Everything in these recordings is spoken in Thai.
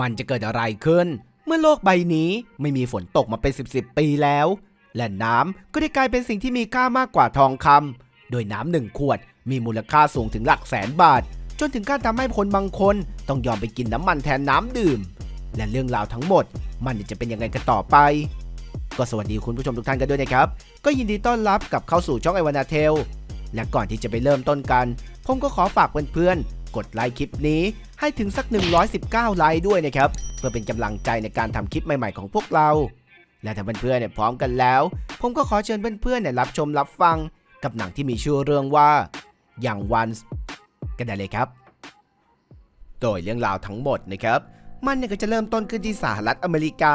มันจะเกิดอะไรขึ้น เมื่อโลกใบนี้ไม่มีฝนตกมาเป็น 10บสปีแล้ว และน้ำก็ได้กลายเป็นสิ่งที่มีค่ามากกว่าทองคำโดยน้ำหนึ่งขวดมีมูลค่าสูงถึงหลักแสนบาท จนถึงการทำให้คนบางคนต้องยอมไปกินน้ำมันแทนน้ำดื่ม และเรื่องราวทั้งหมด มันจะเป็นยังไงกันต่อไปก็สวัสดีคุณผู้ชมทุกท่านกันด้วยนะครับ ก็ยินดีต้อนรับกับเข้าสู่ช่องไอวานาเทล และก่อนที่จะไปเริ่มต้นกัน ผมก็ขอฝากเพื่อนๆ กดไลค์คลิปนี้ให้ถึงสัก 119 ไลค์ด้วยนะครับ เพื่อเป็นกำลังใจในการทำคลิปใหม่ๆของพวกเรา และถ้าเพื่อนๆเนี่ยพร้อมกันแล้ว ผมก็ขอเชิญเพื่อนๆเนี่ยรับชมรับฟังกับหนังที่มีชื่อเรื่องว่า Young Ones กันได้เลยครับ โดยเรื่องราวทั้งหมดนะครับ มันเนี่ยก็จะเริ่มต้นขึ้นที่สหรัฐอเมริกา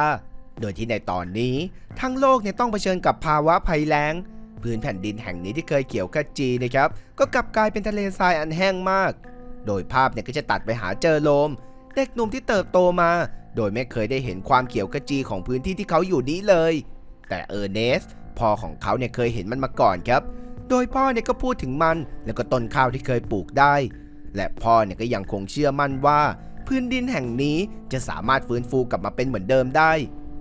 โดยที่ในตอนนี้ ทั้งโลกเนี่ยต้องเผชิญกับภาวะภัยแล้งพื้นแผ่นดินแห่งนี้ที่เคยเขียวขจีนะครับ ก็กลับกลายเป็นทะเลทรายอันแห้งมาก โดยภาพเนี่ยก็จะตัดไปหาเจอโลม เด็กหนุ่มที่เติบโตมา โดยไม่เคยได้เห็นความเขียวขจีของพื้นที่ที่เขาอยู่นี้เลย แต่เออร์เนสพ่อของเขาเนี่ยเคยเห็นมันมาก่อนครับ โดยพ่อเนี่ยก็พูดถึงมันแล้วก็ต้นข้าวที่เคยปลูกได้ และพ่อเนี่ยก็ยังคงเชื่อมั่นว่า พื้นดินแห่งนี้จะสามารถฟื้นฟูกลับมาเป็นเหมือนเดิมได้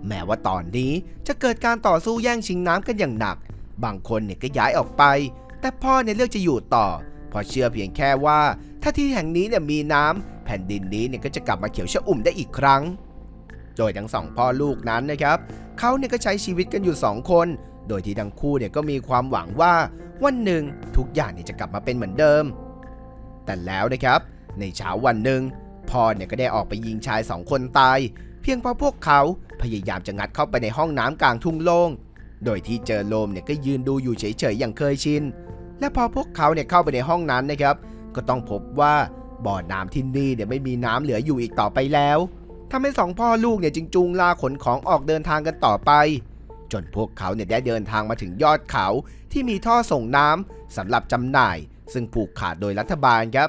แม้ว่าตอนนี้จะเกิดการต่อสู้แย่งชิงน้ำกันอย่างหนัก บางคนเนี่ยก็ย้ายออกไป แต่พ่อเนี่ยเลือกจะอยู่ต่อเพราะเชื่อเพียงแค่ว่า ถ้าที่แห่งนี้เนี่ยมีน้ำแผ่นดินนี้เนี่ยก็จะกลับมาเขียวชอุ่มได้อีกครั้ง โดยทั้งสองพ่อลูกนั้นนะครับเขาเนี่ยก็ใช้ชีวิตกันอยู่สองคน โดยที่ทั้งคู่เนี่ยก็มีความหวังว่าวันหนึ่งทุกอย่างเนี่ยจะกลับมาเป็นเหมือนเดิม แต่แล้วนะครับ ในเช้าวันหนึ่งพ่อเนี่ยก็ได้ออกไปยิงชายสองคนตาย เพียงเพราะพวกเขาพยายามจะงัดเข้าไปในห้องน้ำกลางทุ่งโล่งโดยที่เจอโลมเนี่ยก็ยืนดูอยู่เฉยๆอย่างเคยชินและพอพวกเขาเนี่ยเข้าไปในห้องนั้นนะครับ ก็ต้องพบว่าบ่อน้ำที่นี่เนี่ยไม่มีน้ำเหลืออยู่อีกต่อไปแล้วทำให้สองพ่อลูกเนี่ยจึงจูงลาขนของออกเดินทางกันต่อไป จนพวกเขาเนี่ยได้เดินทางมาถึงยอดเขาที่มีท่อส่งน้ำสำหรับจำหน่าย ซึ่งผูกขาดโดยรัฐบาลครับ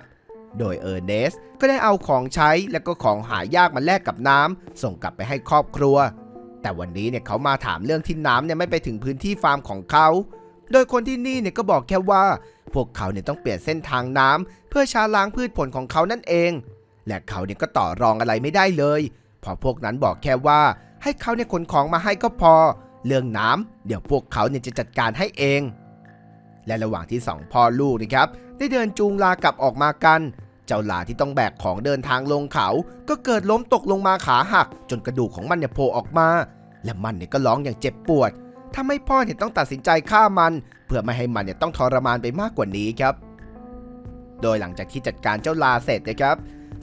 โดยเออร์เนสก็ได้เอาของใช้และก็ของหายากมาแลกกับน้ำส่งกลับไปให้ครอบครัว แต่วันนี้เนี่ยเขามาถามเรื่องที่น้ำเนี่ยไม่ไปถึงพื้นที่ฟาร์มของเขา โดยคนที่นี่เนี่ยก็บอกแค่ว่า พวกเขาเนี่ยต้องเปลี่ยนเส้นทางน้ำเพื่อชาล้างพืชผลของเขานั่นเอง และเขาเนี่ยก็ต่อรองอะไรไม่ได้เลยเพอพวกนั้นบอกแค่ว่าให้เขาเนี่ยขนของมาให้ก็พอ เรื่องน้ำเดี๋ยวพวกเขาเนี่ยจะจัดการให้เอง และระหว่างที่สองพ่อลูกนะครับ ได้เดินจูงลากลับออกมากัน เจ้าลาที่ต้องแบกของเดินทางลงเขา ก็เกิดล้มตกลงมาขาหัก จนกระดูกของมันเนี่ยโผล่ออกมา และมันเนี่ยก็ร้องอย่างเจ็บปวด ทำให้พ่อเนี่ยต้องตัดสินใจฆ่ามัน เพื่อไม่ให้มันเนี่ยต้องทรมานไปมากกว่านี้ครับ โดยหลังจากที่จัดการเจ้าลาเสร็จนะครับ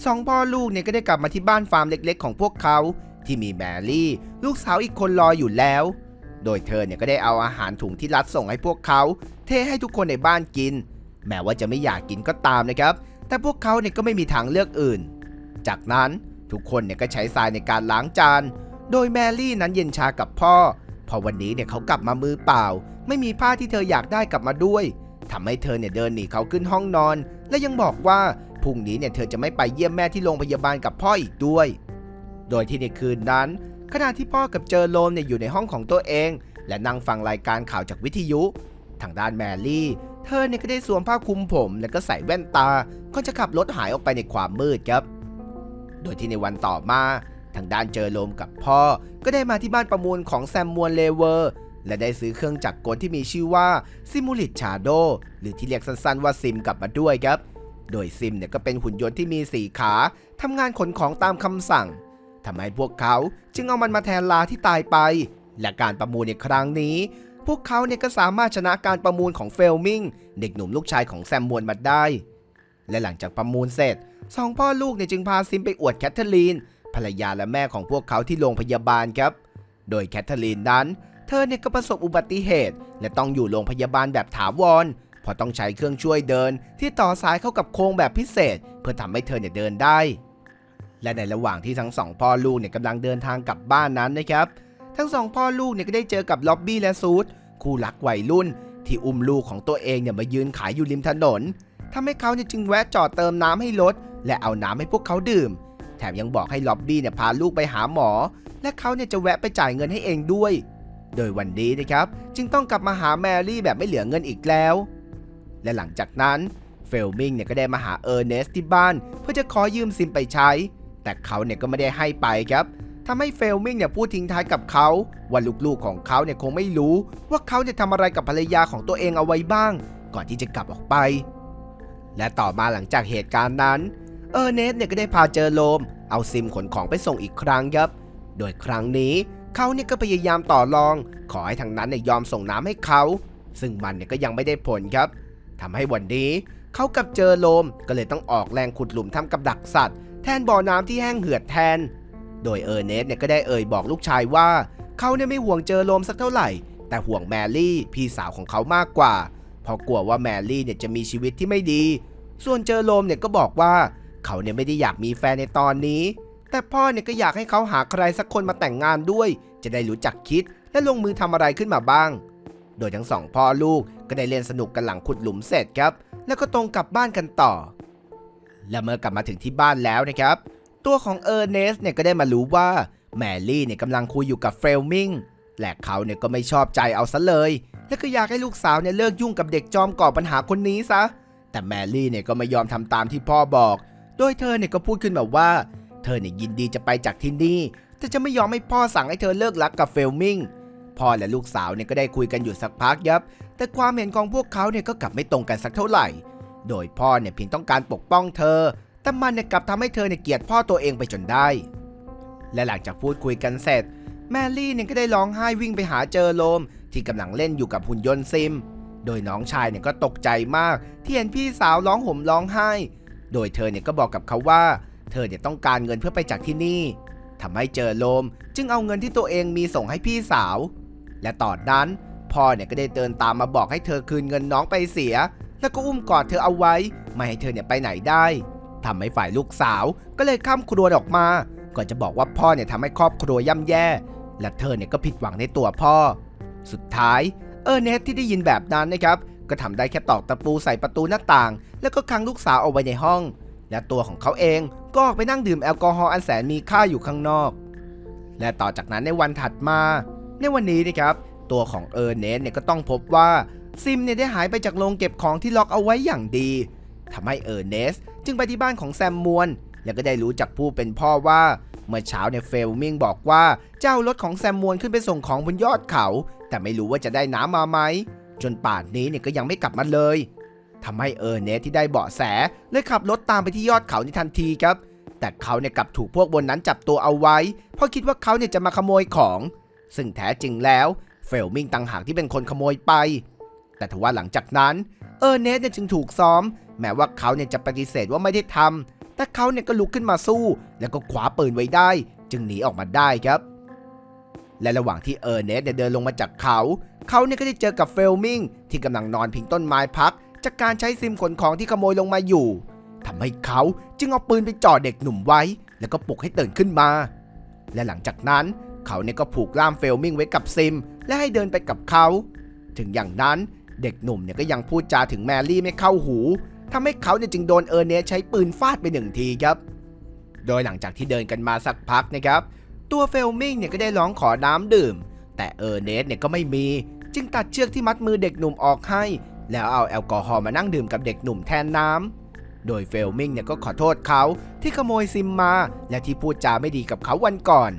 สองพ่อลูกเนี่ยก็ได้กลับมาที่บ้านฟาร์มเล็ก ๆ ของพวกเขา ที่มีแมรี่ ลูกสาวอีกคนรออยู่แล้ว โดยเธอเนี่ยก็ได้เอาอาหารถุงที่รัดส่งให้พวกเขา เทให้ทุกคนในบ้านกิน แม้ว่าจะไม่อยากกินก็ตามนะครับ แต่พวกเขาเนี่ยก็ไม่มีทางเลือกอื่น จากนั้นทุกคนเนี่ยก็ใช้ทรายในการล้างจาน โดยแมรี่นั้นเย็นชากับพ่อ พอวันนี้เนี่ยเขากลับมามือเปล่า ไม่มีผ้าที่เธออยากได้กลับมาด้วยทำให้เธอเนี่ยเดินหนีเขาขึ้นห้องนอน และยังบอกว่าพรุ่งนี้เนี่ยเธอจะไม่ไปเยี่ยมแม่ที่โรงพยาบาลกับพ่ออีกด้วย โดยที่ในคืนนั้น ขณะที่พ่อกับเจอโลมเนี่ยอยู่ในห้องของตัวเอง และนั่งฟังรายการข่าวจากวิทยุ ทางด้านแมรี่ เธอเนี่ยก็ได้สวมผ้าคลุมผม แล้วก็ใส่แว่นตาก็จะขับรถหายออกไปในความมืดครับ โดยที่ในวันต่อมา ทางด้านเจอโลมกับพ่อ ก็ได้มาที่บ้านประมูลของแซมมวนเลเวอร์ และได้ซื้อเครื่องจักรกลที่มีชื่อว่าซิมูลิตชาโดหรือที่เรียกสั้นๆว่าซิมกลับมาด้วยครับ โดยซิมเนี่ยก็เป็นหุ่นยนต์ที่มีสี่ขาทำงานขนของตามคำสั่งทำให้พวกเขาจึงเอามันมาแทนลาที่ตายไป และการประมูลในครั้งนี้ พวกเขาเนี่ยก็สามารถชนะการประมูลของเฟลมิงเด็กหนุ่มลูกชายของแซมมวนมาได้ และหลังจากประมูลเสร็จสองพ่อลูกเนี่ยจึงพาซิมไปอวดแคทเธอรีน ภรรยาและแม่ของพวกเขาที่โรงพยาบาลครับ โดยแคทเธอรีนนั้น เธอเนี่ยก็ประสบอุบัติเหตุ และต้องอยู่โรงพยาบาลแบบถาวรเพราะต้องใช้เครื่องช่วยเดินที่ต่อสายเข้ากับโครงแบบพิเศษ เพื่อทำให้เธอเนี่ยเดินได้ และในระหว่างที่ทั้งสองพ่อลูกเนี่ยกำลังเดินทางกลับบ้านนั้นนะครับ ทั้งสองพ่อลูกเนี่ยก็ได้เจอกับล็อบบี้และซูดคู่รักวัยรุ่น ที่อุ้มลูกของตัวเองเนี่ยมายืนขายอยู่ริมถนนทำให้เขาเนี่ยจึงแวะจอดเติมน้ำให้รถและเอาน้ำให้พวกเขาดื่ม ถมยังบอกให้ล็อบบี้เนี่ยพาลูกไปหาหมอ และเขาเนี่ยจะแวะไปจ่ายเงินให้เองด้วย โดยวันนี้นะครับ จึงต้องกลับมาหาแมรี่แบบไม่เหลือเงินอีกแล้ว และหลังจากนั้นเฟลมิงเนี่ยก็ได้มาหาเออร์เนสที่บ้าน เพื่อจะขอยืมซิมไปใช้ แต่เขาเนี่ยก็ไม่ได้ให้ไปครับทำให้เฟลมิงเนี่ยพูดทิ้งท้ายกับเขาว่าลูกๆของเขาเนี่ยคงไม่รู้ ว่าเขาจะทำอะไรกับภรรยาของตัวเองเอาไว้บ้าง ก่อนที่จะกลับออกไป และต่อมาหลังจากเหตุการณ์นั้น เออร์เนสเนี่ยก็ได้พาเจอโลม เอาซิมขนของไปส่งอีกครั้งครับ โดยครั้งนี้เขาเนี่ยก็พยายามต่อรอง ขอให้ทางนั้นเนี่ยยอมส่งน้ำให้เขา ซึ่งมันเนี่ยก็ยังไม่ได้ผลครับทำให้วันนี้เขากับเจอโลมก็เลยต้องออกแรงขุดหลุมทำกับดักสัตว์ แทนบ่อน้ำที่แห้งเหือดแทน โดยเออร์เนสเนี่ยก็ได้เอ่ยบอกลูกชายว่าเขาเนี่ยไม่ห่วงเจอโลมสักเท่าไหร่ แต่ห่วงแมรี่พี่สาวของเขามากกว่า เพราะกลัวว่าแมรี่เนี่ยจะมีชีวิตที่ไม่ดี ส่วนเจอโลมเนี่ยก็บอกว่า เขาเนี่ยไม่ได้อยากมีแฟนในตอนนี้ แต่พ่อเนี่ยก็อยากให้เขาหาใครสักคนมาแต่งงานด้วย จะได้รู้จักคิดและลงมือทำอะไรขึ้นมาบ้าง โดยทั้งสองพ่อลูกก็ได้เล่นสนุกกันหลังขุดหลุมเสร็จครับ แล้วก็ตรงกลับบ้านกันต่อ และเมื่อกลับมาถึงที่บ้านแล้วนะครับ ตัวของเออร์เนสเนี่ยก็ได้มารู้ว่าแมรี่เนี่ยกำลังคุยอยู่กับเฟลมิงและเขาเนี่ยก็ไม่ชอบใจเอาซะเลย และก็อยากให้ลูกสาวเนี่ยเลิกยุ่งกับเด็กจอมก่อปัญหาคนนี้ซะ แต่แมรี่เนี่ยก็ไม่ยอมทำตามที่พ่อบอก โดยเธอเนี่ยก็พูดขึ้นแบบว่า เธอเนี่ยยินดีจะไปจากที่นี่ แต่จะไม่ยอมให้พ่อสั่งให้เธอเลิกรักกับเฟลมิงพ่อและลูกสาวเนี่ยก็ได้คุยกันอยู่สักพักยับ แต่ความเห็นของพวกเขาเนี่ยก็กลับไม่ตรงกันสักเท่าไหร่ โดยพ่อเนี่ยเพียงต้องการปกป้องเธอ แต่มันเนี่ยกลับทำให้เธอเนี่ยเกลียดพ่อตัวเองไปจนได้ และหลังจากพูดคุยกันเสร็จ แมรี่เนี่ยก็ได้ร้องไห้วิ่งไปหาเจอโลม ที่กำลังเล่นอยู่กับหุ่นยนต์ซิม โดยน้องชายเนี่ยก็ตกใจมากที่เห็นพี่สาวร้องห่มร้องไห้ โดยเธอเนี่ยก็บอกกับเขาว่า เธอเนี่ยต้องการเงินเพื่อไปจากที่นี่ทำให้เจอโลม จึงเอาเงินที่ตัวเองมีส่งให้พี่สาว และตอนนั้นพ่อเนี่ยก็ได้เดินตามมาบอกให้เธอคืนเงินน้องไปเสีย แล้วก็อุ้มกอดเธอเอาไว้ ไม่ให้เธอเนี่ยไปไหนได้ทำให้ฝ่ายลูกสาวก็เลยข้ามครัวออกมาก่อนจะบอกว่าพ่อเนี่ยทำให้ครอบครัวย่ำแย่ และเธอเนี่ยก็ผิดหวังในตัวพ่อ สุดท้ายเออร์เนสที่ได้ยินแบบนั้นนะครับ ก็ทำได้แค่ตอกตะปูใส่ประตูหน้าต่าง แล้วก็ขังลูกสาวเอาไว้ในห้อง และตัวของเขาเองก็ออกไปนั่งดื่มแอลกอฮอล์อันแสนมีค่าอยู่ข้างนอก และต่อจากนั้นในวันถัดมา ในวันนี้นะครับตัวของเออร์เนสเนี่ยก็ต้องพบว่าซิมเนี่ยได้หายไปจากโรงเก็บของที่ล็อกเอาไว้อย่างดีทำให้เออร์เนสจึงไปที่บ้านของแซมมวนแล้วก็ได้รู้จากผู้เป็นพ่อว่าเมื่อเช้าเนี่ยเฟลมิงบอกว่าเจ้ารถของแซมมวนขึ้นไปส่งของบนยอดเขา แต่ไม่รู้ว่าจะได้น้ำมาไหม จนป่านนี้เนี่ยก็ยังไม่กลับมาเลยทำให้เออร์เนสที่ได้เบาะแสเลยขับรถตามไปที่ยอดเขาในทันทีครับ แต่เขาเนี่ยกลับถูกพวกบนนั้นจับตัวเอาไว้ เพราะคิดว่าเขาเนี่ยจะมาขโมยของ ซึ่งแท้จริงแล้วเฟลมิงต่างหากที่เป็นคนขโมยไป แต่ทว่าหลังจากนั้นเออร์เนสเนี่ยจึงถูกซ้อม แม้ว่าเขาเนี่ยจะปฏิเสธว่าไม่ได้ทำแต่เขาเนี่ยก็ลุกขึ้นมาสู้ แล้วก็ขวาปืนไว้ได้ จึงหนีออกมาได้ครับ และระหว่างที่เออร์เนสเนี่ยเดินลงมาจากเขา เขาเนี่ยก็ได้เจอกับเฟลมิงที่กำลังนอนพิงต้นไม้พัก จากการใช้ซิมขนของที่ขโมยลงมาอยู่ทำให้เขาจึงเอาปืนไปจ่อเด็กหนุ่มไว้ แล้วก็ปลุกให้ตื่นขึ้นมา และหลังจากนั้นเขาเนี่ยก็ผูกล่ามเฟลมิงไว้กับซิม และให้เดินไปกับเขา ถึงอย่างนั้นเด็กหนุ่มเนี่ยก็ยังพูดจาถึงแมรี่ไม่เข้าหูทำให้เขาเนี่ยจึงโดนเออร์เนสใช้ปืนฟาดไปหนึ่งทีครับ โดยหลังจากที่เดินกันมาสักพักนะครับ ตัวเฟลมิงเนี่ยก็ได้ร้องขอน้ำดื่ม แต่เออร์เนสเนี่ยก็ไม่มี จึงตัดเชือกที่มัดมือเด็กหนุ่มออกให้ แล้วเอาแอลกอฮอล์มานั่งดื่มกับเด็กหนุ่มแทนน้ำ โดยเฟลมิงเนี่ยก็ขอโทษเขาที่ขโมยซิมมา และที่พูดจาไม่ดีกับเขาวันก่อน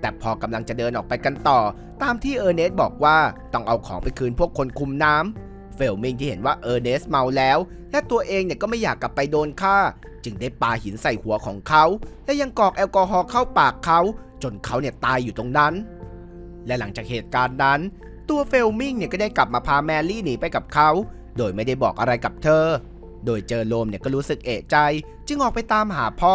แต่พอกำลังจะเดินออกไปกันต่อ ตามที่เออร์เนสบอกว่าต้องเอาของไปคืนพวกคนคุมน้ำเฟลมิงที่เห็นว่าเออร์เนสเมาแล้ว และตัวเองเนี่ยก็ไม่อยากกลับไปโดนฆ่า จึงได้ปาหินใส่หัวของเขา และยังกอกแอลกอฮอล์เข้าปากเขา จนเขาเนี่ยตายอยู่ตรงนั้น และหลังจากเหตุการณ์นั้น ตัวเฟลมิงเนี่ยก็ได้กลับมาพาแมรี่หนีไปกับเขา โดยไม่ได้บอกอะไรกับเธอ โดยเจอโลมเนี่ยก็รู้สึกเอะใจ จึงออกไปตามหาพ่อ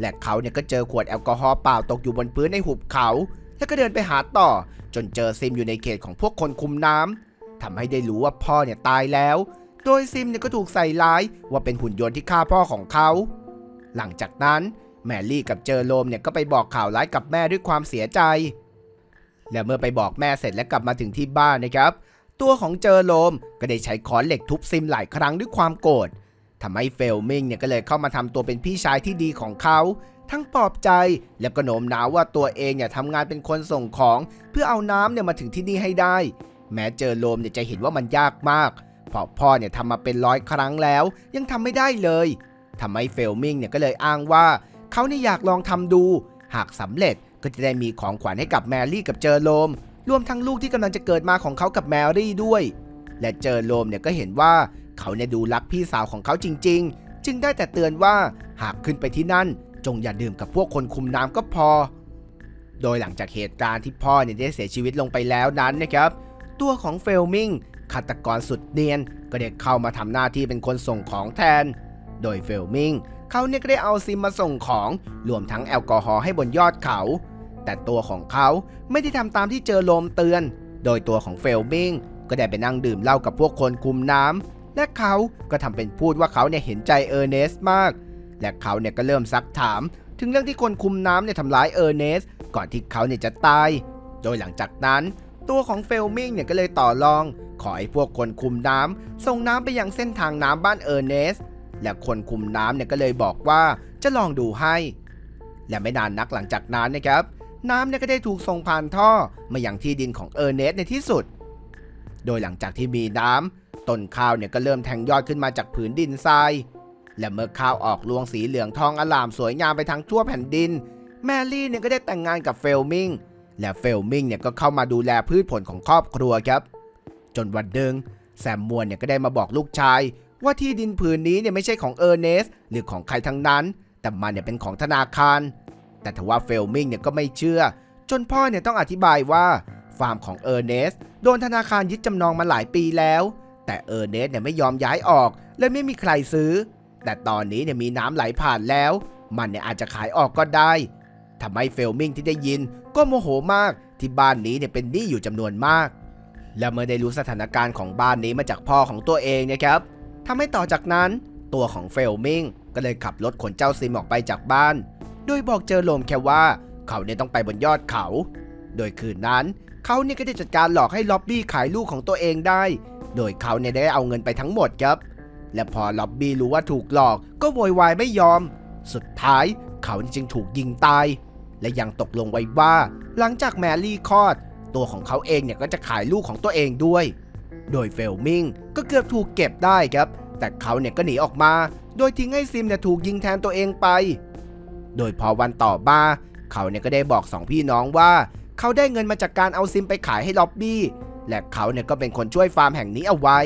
และเขาเนี่ยก็เจอขวดแอลกอฮอล์เปล่าตกอยู่บนพื้นในหุบเขา แล้วก็เดินไปหาต่อ จนเจอซิมอยู่ในเขตของพวกคนคุมน้ำทำให้ได้รู้ว่าพ่อเนี่ยตายแล้ว โดยซิมเนี่ยก็ถูกใส่ร้ายว่าเป็นหุ่นยนต์ที่ฆ่าพ่อของเขา หลังจากนั้น แมรี่กับเจอโลมเนี่ยก็ไปบอกข่าวร้ายกับแม่ด้วยความเสียใจ และเมื่อไปบอกแม่เสร็จและกลับมาถึงที่บ้านนะครับ ตัวของเจอโลมก็ได้ใช้ค้อนเหล็กทุบซิมหลายครั้งด้วยความโกรธทำให้เฟลมิงเนี่ยก็เลยเข้ามาทำตัวเป็นพี่ชายที่ดีของเขา ทั้งปลอบใจแล้วก็โน้มน้าวว่าตัวเองเนี่ยทำงานเป็นคนส่งของ เพื่อเอาน้ำเนี่ยมาถึงที่นี่ให้ได้ แม้เจอโลมเนี่ยจะเห็นว่ามันยากมากเพราะพ่อเนี่ยทำมาเป็นร้อยครั้งแล้ว ยังทำไม่ได้เลยทำให้เฟลมิงเนี่ยก็เลยอ้างว่า เขาเนี่ยอยากลองทำดู หากสำเร็จก็จะได้มีของขวัญให้กับแมรี่กับเจอโรม รวมทั้งลูกที่กำลังจะเกิดมาของเขากับแมรี่ด้วย และเจอโรมเนี่ยก็เห็นว่าเขาเนี่ยดูรักพี่สาวของเขาจริง ๆ จึงได้แต่เตือนว่าหากขึ้นไปที่นั่น จงอย่าดื่มกับพวกคนคุมน้ำก็พอ โดยหลังจากเหตุการณ์ที่พ่อเนี่ยได้เสียชีวิตลงไปแล้วนั้นนะครับ ตัวของเฟลมิงฆาตกรสุดเนียนก็ได้เข้ามาทำหน้าที่เป็นคนส่งของแทน โดยเฟลมิง เขาเนี่ยก็ได้เอาซิมมาส่งของรวมทั้งแอลกอฮอล์ให้บนยอดเขา แต่ตัวของเขาไม่ได้ทำตามที่เจอโลมเตือน โดยตัวของเฟลมิงก็ได้ไปนั่งดื่มเหล้ากับพวกคนคุมน้ำและเขาก็ทำเป็นพูดว่าเขาเนี่ยเห็นใจเออร์เนสมาก และเขาเนี่ยก็เริ่มซักถาม ถึงเรื่องที่คนคุมน้ำเนี่ยทำร้ายเออร์เนส ก่อนที่เขาเนี่ยจะตาย โดยหลังจากนั้น ตัวของเฟลมิงเนี่ยก็เลยต่อรอง ขอให้พวกคนคุมน้ำส่งน้ำไปยังเส้นทางน้ำบ้านเออร์เนส และคนคุมน้ำเนี่ยก็เลยบอกว่าจะลองดูให้ และไม่นานนักหลังจากนั้นนะครับน้ำเนี่ยก็ได้ถูกส่งผ่านท่อมาอยังที่ดินของเออร์เนสในที่สุด โดยหลังจากที่มีน้ำต้นข้าวเนี่ยก็เริ่มแทงยอดขึ้นมาจากผืนดินทราย และเมื่อข้าวออกรวงสีเหลืองทองอลามสวยงามไปทั้งทั่วแผ่นดิน แมรี่เนี่ยก็ได้แต่งงานกับเฟลมิงและเฟลมิงเนี่ยก็เข้ามาดูแลพืชผลของครอบครัวครับ จนวันหนึ่งแซมมวนเนี่ยก็ได้มาบอกลูกชาย ว่าที่ดินผืนนี้เนี่ยไม่ใช่ของเออร์เนสหรือของใครทั้งนั้น แต่มันเนี่ยเป็นของธนาคาร แต่ทว่าเฟลมิงเนี่ยก็ไม่เชื่อ จนพ่อเนี่ยต้องอธิบายว่าฟาร์มของเออร์เนสโดนธนาคารยึดจำนองมาหลายปีแล้ว แต่เออร์เนสเนี่ยไม่ยอมย้ายออกเลยไม่มีใครซื้อ แต่ตอนนี้เนี่ยมีน้ำไหลผ่านแล้ว มันเนี่ยอาจจะขายออกก็ได้ทำให้เฟลมิงที่ได้ยินก็โมโหมากที่บ้านนี้เนี่ยเป็นหนี้อยู่จำนวนมาก และเมื่อได้รู้สถานการณ์ของบ้านนี้มาจากพ่อของตัวเองนะครับ ทำให้ต่อจากนั้น ตัวของเฟลมิงก็เลยขับรถขนเจ้าซิมออกไปจากบ้าน โดยบอกเจอโลมแค่ว่าเขาเนี่ยต้องไปบนยอดเขา โดยคืนนั้น เขาเนี่ยก็ได้จัดการหลอกให้ล็อบบี้ขายลูกของตัวเองได้ โดยเขาเนี่ยได้เอาเงินไปทั้งหมดครับ และพอล็อบบี้รู้ว่าถูกหลอกก็โวยวายไม่ยอม สุดท้ายเขาจึงถูกยิงตาย และยังตกลงไว้ว่า หลังจากแมรี่คลอด ตัวของเขาเองเนี่ยก็จะขายลูกของตัวเองด้วย โดยเฟลมิงก็เกือบถูกเก็บได้ครับ แต่เขาเนี่ยก็หนีออกมา โดยทิ้งให้ซิมเนี่ยถูกยิงแทนตัวเองไป โดยพอวันต่อมาเขาเนี่ยก็ได้บอกสองพี่น้องว่า เขาได้เงินมาจากการเอาซิมไปขายให้ล็อบบี้ และเขาเนี่ยก็เป็นคนช่วยฟาร์มแห่งนี้เอาไว้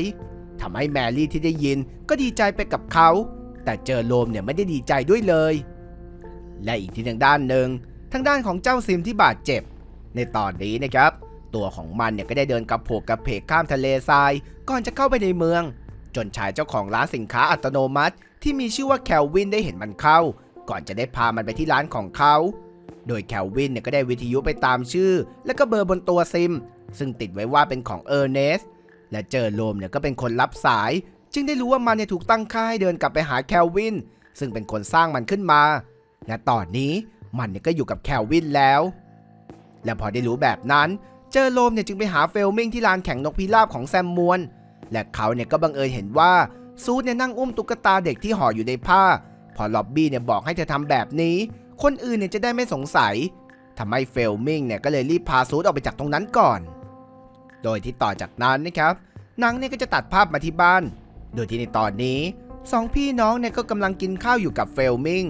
ทำให้แมรี่ที่ได้ยินก็ดีใจไปกับเขา แต่เจอโลมเนี่ยไม่ได้ดีใจด้วยเลย และอีกทีทางด้านหนึ่งทางด้านของเจ้าซิมที่บาดเจ็บ ในตอนนี้นะครับ ตัวของมันเนี่ยก็ได้เดินกับโผกกับเพกข้ามทะเลทราย ก่อนจะเข้าไปในเมือง จนชายเจ้าของร้านสินค้าอัตโนมัติ ที่มีชื่อว่าแคลวินได้เห็นมันเข้า ก่อนจะได้พามันไปที่ร้านของเขา โดยแคลวินเนี่ยก็ได้วิทยุไปตามชื่อ และก็เบอร์บนตัวซิม ซึ่งติดไว้ว่าเป็นของเออร์เนสและเจอโลมเนี่ยก็เป็นคนรับสาย จึงได้รู้ว่ามันเนี่ยถูกตั้งค่าให้เดินกลับไปหาแคลวินซึ่งเป็นคนสร้างมันขึ้นมา และตอนนี้มันเนี่ยก็อยู่กับแคลวินแล้ว และพอได้รู้แบบนั้น เจอโลมเนี่ยจึงไปหาเฟลมิงที่ลานแข่งนกพิราบของแซมมวน และเขาเนี่ยก็บังเอิญเห็นว่าซูดเนี่ยนั่งอุ้มตุ๊กตาเด็กที่ห่ออยู่ในผ้า พอล็อบบี้เนี่ยบอกให้เธอทำแบบนี้ คนอื่นเนี่ยจะได้ไม่สงสัยทำให้เฟลมิงเนี่ยก็เลยรีบพาซูดออกไปจากตรงนั้นก่อน โดยที่ต่อจากนั้นนะครับนังเนี่ยก็จะตัดภาพมาที่บ้าน โดยที่ในตอนนี้สองพี่น้องเนี่ยก็กำลังกินข้าวอยู่กับเฟลมิง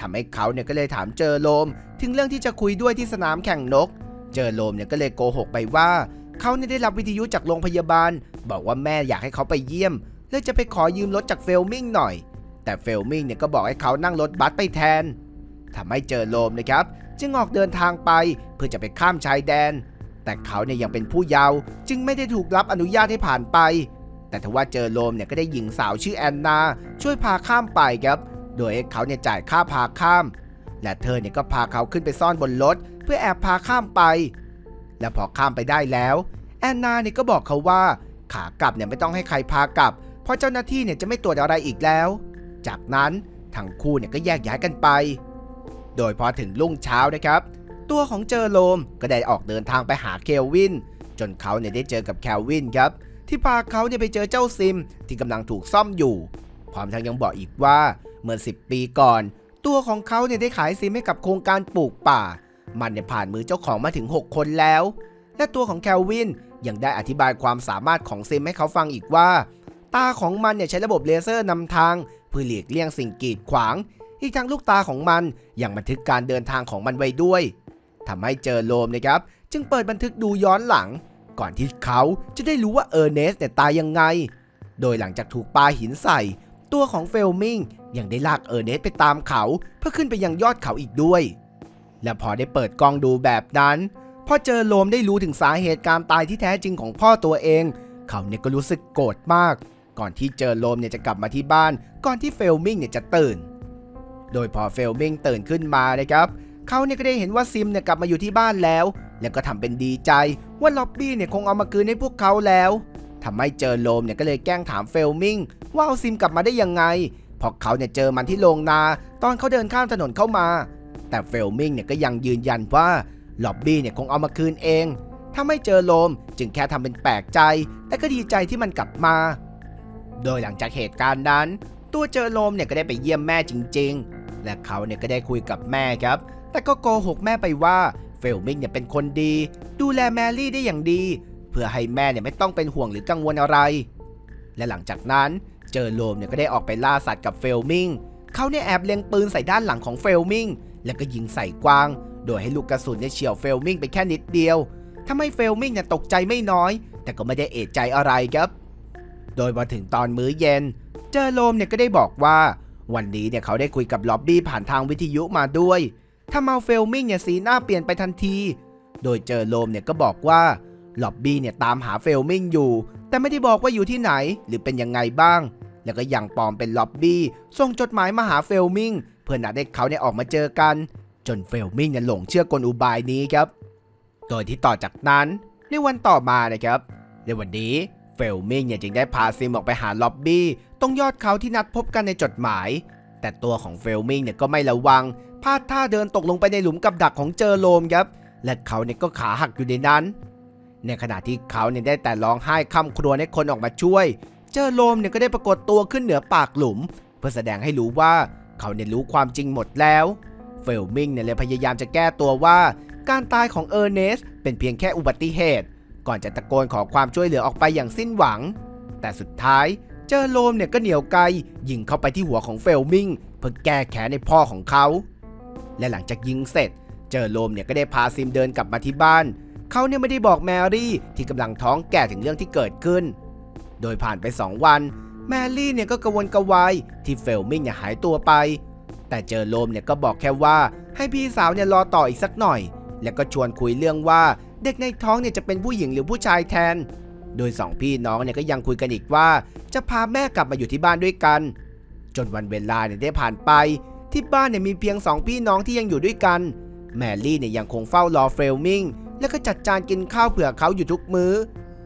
ทำให้เขาเนี่ยก็เลยถามเจอโลม ถึงเรื่องที่จะคุยด้วยที่สนามแข่งนก เจอโลมเนี่ยก็เลยโกหกไปว่าเขาเนี่ยได้รับวิทยุจากโรงพยาบาล บอกว่าแม่อยากให้เขาไปเยี่ยมเลยจะไปขอยืมรถจากเฟลมิงหน่อย แต่เฟลมิงเนี่ยก็บอกให้เขานั่งรถบัสไปแทนทำให้เจอโลมนะครับ จึงออกเดินทางไปเพื่อจะไปข้ามชายแดน แต่เขาเนี่ยยังเป็นผู้เยาว์จึงไม่ได้ถูกรับอนุญาตให้ผ่านไป แต่ทว่าเจอโลมเนี่ยก็ได้หญิงสาวชื่อแอนนา ช่วยพาข้ามไปครับ โดยเขาเนี่ยจ่ายค่าพาข้าม และเธอเนี่ยก็พาเขาขึ้นไปซ่อนบนรถ เพื่อแอบพาข้ามไป และพอข้ามไปได้แล้ว แอนนาเนี่ยก็บอกเขาว่า ขากลับเนี่ยไม่ต้องให้ใครพากลับ เพราะเจ้าหน้าที่เนี่ยจะไม่ตรวจอะไรอีกแล้ว จากนั้นทั้งคู่เนี่ยก็แยกย้ายกันไป โดยพอถึงรุ่งเช้านะครับ ตัวของเจอโลมก็ได้ออกเดินทางไปหาเคลวิน จนเขาเนี่ยได้เจอกับแคลวินครับ ที่พาเขาเนี่ยไปเจอเจ้าซิม ที่กำลังถูกซ่อมอยู่ พร้อมทั้งยังบอกอีกว่าเมื่อ 10 ปีก่อน ตัวของเขาเนี่ยได้ขายซิมให้กับโครงการปลูกป่า มันเนี่ยผ่านมือเจ้าของมาถึง 6 คนแล้ว และตัวของแคลวินยังได้อธิบายความสามารถของซิมให้เขาฟังอีกว่า ตาของมันเนี่ยใช้ระบบเลเซอร์นำทางเพื่อหลีกเลี่ยงสิ่งกีดขวาง อีกทั้งลูกตาของมันยังบันทึกการเดินทางของมันไว้ด้วยทำให้เจอโลมนะครับ จึงเปิดบันทึกดูย้อนหลัง ก่อนที่เขาจะได้รู้ว่าเออร์เนสเนี่ยตายยังไง โดยหลังจากถูกปาหินใส่ ตัวของเฟลมิงยังได้ลากเออร์เนสไปตามเขา เพื่อขึ้นไปยังยอดเขาอีกด้วย และพอได้เปิดกล้องดูแบบนั้น พอเจอโลมได้รู้ถึงสาเหตุการตายที่แท้จริงของพ่อตัวเอง เขาเนี่ยก็รู้สึกโกรธมาก ก่อนที่เจอโลมเนี่ยจะกลับมาที่บ้าน ก่อนที่เฟลมิงเนี่ยจะตื่น โดยพอเฟลมิงตื่นขึ้นมานะครับ เขาเนี่ยก็ได้เห็นว่าซิมเนี่ยกลับมาอยู่ที่บ้านแล้ว แล้วก็ทำเป็นดีใจว่าล็อบบี้เนี่ยคงเอามาคืนให้พวกเขาแล้วทำให้เจอโลมเนี่ยก็เลยแกล้งถามเฟลมิงว่าเอาซิมกลับมาได้ยังไงพราะเขาเนี่ยเจอมันที่โรงนา ตอนเขาเดินข้ามถนนเข้ามา แต่เฟลมิงเนี่ยก็ยังยืนยันว่าล็อบบี้เนี่ยคงเอามาคืนเอง ถ้าไม่เจอโลมจึงแค่ทำเป็นแปลกใจ แต่ก็ดีใจที่มันกลับมา โดยหลังจากเหตุการณ์นั้น ตัวเจอโลมเนี่ยก็ได้ไปเยี่ยมแม่จริง ๆ และเขาเนี่ยก็ได้คุยกับแม่ครับ แต่ก็โกหกแม่ไปว่าเฟลมิงเนี่ยเป็นคนดี ดูแลแมรี่ได้อย่างดี เพื่อให้แม่เนี่ยไม่ต้องเป็นห่วงหรือกังวลอะไร และหลังจากนั้นเจอโลมเนี่ยก็ได้ออกไปล่าสัตว์กับเฟลมิงเขาเนี่ยแอบเล็งปืนใส่ด้านหลังของเฟลมิง แล้วก็ยิงใส่กวาง โดยให้ลูกกระสุนเนี่ยเฉียวเฟลมิงไปแค่นิดเดียวทำให้เฟลมิงเนี่ยตกใจไม่น้อย แต่ก็ไม่ได้เอะใจอะไรครับ โดยมาถึงตอนมื้อเย็น เจอโลมเนี่ยก็ได้บอกว่า วันนี้เนี่ยเขาได้คุยกับล็อบบี้ผ่านทางวิทยุมาด้วยทำเอาเฟลมิงเนี่ยสีหน้าเปลี่ยนไปทันที โดยเจอโลมเนี่ยก็บอกว่าล็อบบี้เนี่ยตามหาเฟลมิงอยู่ แต่ไม่ได้บอกว่าอยู่ที่ไหนหรือเป็นยังไงบ้าง แล้วก็ยังปลอมเป็นล็อบบี้ส่งจดหมายมาหาเฟลมิง เพื่อนัดให้เขาเนี่ยออกมาเจอกัน จนเฟลมิงเนี่ยหลงเชื่อกลอุบายนี้ครับ โดยที่ต่อจากนั้นในวันต่อมานะครับ ในวันนี้เฟลมิงเนี่ยจึงได้พาซิมออกไปหาล็อบบี้ตรงยอดเขาที่นัดพบกันในจดหมาย แต่ตัวของเฟลมิงเนี่ยก็ไม่ระวังพลาดท่าเดินตกลงไปในหลุมกับดักของเจอโลมครับ และเขาเนี่ยก็ขาหักอยู่ในนั้น ในขณะที่เขาเนี่ยได้แต่ร้องไห้คำครวญให้คนออกมาช่วย เจอโลมเนี่ยก็ได้ปรากฏตัวขึ้นเหนือปากหลุม เพื่อแสดงให้รู้ว่า เขาเนี่ยรู้ความจริงหมดแล้วเฟลมิงเนี่ยเลยพยายามจะแก้ตัวว่า การตายของเออร์เนสเป็นเพียงแค่อุบัติเหตุ ก่อนจะตะโกนขอความช่วยเหลือออกไปอย่างสิ้นหวัง แต่สุดท้ายเจอโลมเนี่ยก็เหนียวไกยิงเข้าไปที่หัวของเฟลมิงเพื่อแก้แค้นในพ่อของเขา และหลังจากยิงเสร็จ เจอโลมเนี่ยก็ได้พาซิมเดินกลับมาที่บ้าน เขาเนี่ยไม่ได้บอกแมรี่ที่กำลังท้องแก่ถึงเรื่องที่เกิดขึ้น โดยผ่านไป 2 วัน แมรี่เนี่ยก็กระวนกระวายที่เฟลมิงเนี่ยหายตัวไป แต่เจอโลมเนี่ยก็บอกแค่ว่าให้พี่สาวเนี่ยรอต่ออีกสักหน่อย แล้วก็ชวนคุยเรื่องว่าเด็กในท้องเนี่ยจะเป็นผู้หญิงหรือผู้ชายแทน โดยสองพี่น้องเนี่ยก็ยังคุยกันอีกว่า จะพาแม่กลับมาอยู่ที่บ้านด้วยกัน จนวันเวลาเนี่ยได้ผ่านไป ที่บ้านเนี่ยมีเพียงสองพี่น้องที่ยังอยู่ด้วยกัน แมรี่เนี่ยยังคงเฝ้ารอเฟลมิงแล้วก็จัดจานกินข้าวเผื่อเขาอยู่ทุกมื้อ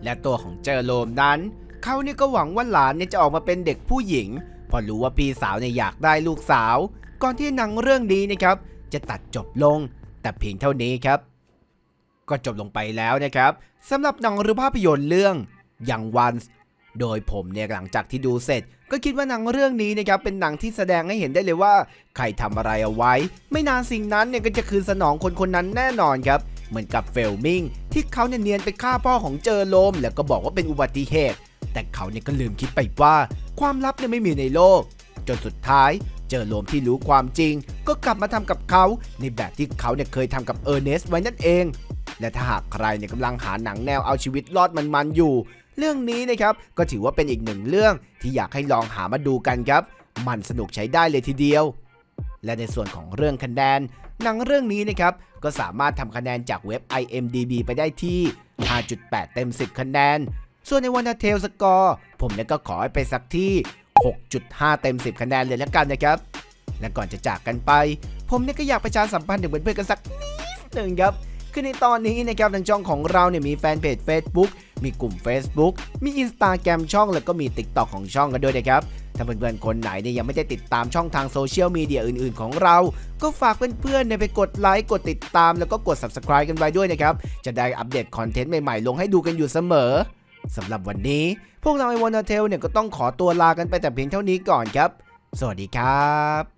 และตัวของเจอโลมนั้น เขาเนี่ยก็หวังว่าหลานเนี่ยจะออกมาเป็นเด็กผู้หญิง พอรู้ว่าพี่สาวเนี่ยอยากได้ลูกสาว ก่อนที่หนังเรื่องนี้นะครับ จะตัดจบลง แต่เพียงเท่านี้ครับ ก็จบลงไปแล้วนะครับสำหรับหนังหรือภาพยนตร์เรื่อง Young Ones โดยผมเนี่ยหลังจากที่ดูเสร็จ ก็คิดว่าหนังเรื่องนี้นะครับเป็นหนังที่แสดงให้เห็นได้เลยว่า ใครทำอะไรเอาไว้ ไม่นานสิ่งนั้นเนี่ยก็จะคืนสนองคนคนนั้นแน่นอนครับ เหมือนกับเฟลมิงที่เขาเนี่ยเนียนไปฆ่าพ่อของเจอโลม แล้วก็บอกว่าเป็นอุบัติเหตุ แต่เขาเนี่ยก็ลืมคิดไปว่า ความลับเนี่ยไม่มีในโลก จนสุดท้าย เจอโลมที่รู้ความจริง ก็กลับมาทำกับเขา ในแบบที่เขาเนี่ยเคยทำกับเออร์เนสไว้นั่นเอง และถ้าหากใครเนี่ยกำลังหาหนังแนวเอาชีวิตรอดมันๆอยู่ เรื่องนี้นะครับก็ถือว่าเป็นอีกหนึ่งเรื่องที่อยากให้ลองหามาดูกันครับ มันสนุกใช้ได้เลยทีเดียว และในส่วนของเรื่องคะแนนหนังเรื่องนี้นะครับก็สามารถทำคะแนนจากเว็บ IMDB ไปได้ที่ 5.8 เต็ม 10 คะแนน ส่วนในวันเทลสกอร์ ผมเนี่ยก็ขอให้ไปสักที่ 6.5 เต็ม 10 คะแนนเลยแล้วกันนะครับ และก่อนจะจากกันไป ผมเนี่ยก็อยากประชาสัมพันธ์ถึงเพื่อนๆกันสักนิดหนึ่งครับคือในตอนนี้นะครับทางช่องของเราเนี่ยมีแฟนเพจ Facebook มีกลุ่ม Facebook มี Instagram ช่องแล้วก็มี TikTok ของช่องกันด้วยนะครับ ถ้าเพื่อนๆคนไหนเนี่ยยังไม่ได้ติดตามช่องทางโซเชียลมีเดียอื่นๆของเรา ก็ฝากเพื่อนๆเนี่ยไปกดไลค์กดติดตามแล้วก็กด Subscribe กันไว้ด้วยนะครับ จะได้อัปเดตคอนเทนต์ใหม่ๆ ลงให้ดูกันอยู่เสมอ สำหรับวันนี้ พวกเราไอวอนเทลเนี่ยก็ต้องขอตัวลากันไปแต่เพียงเท่านี้ก่อนครับ สวัสดีครับ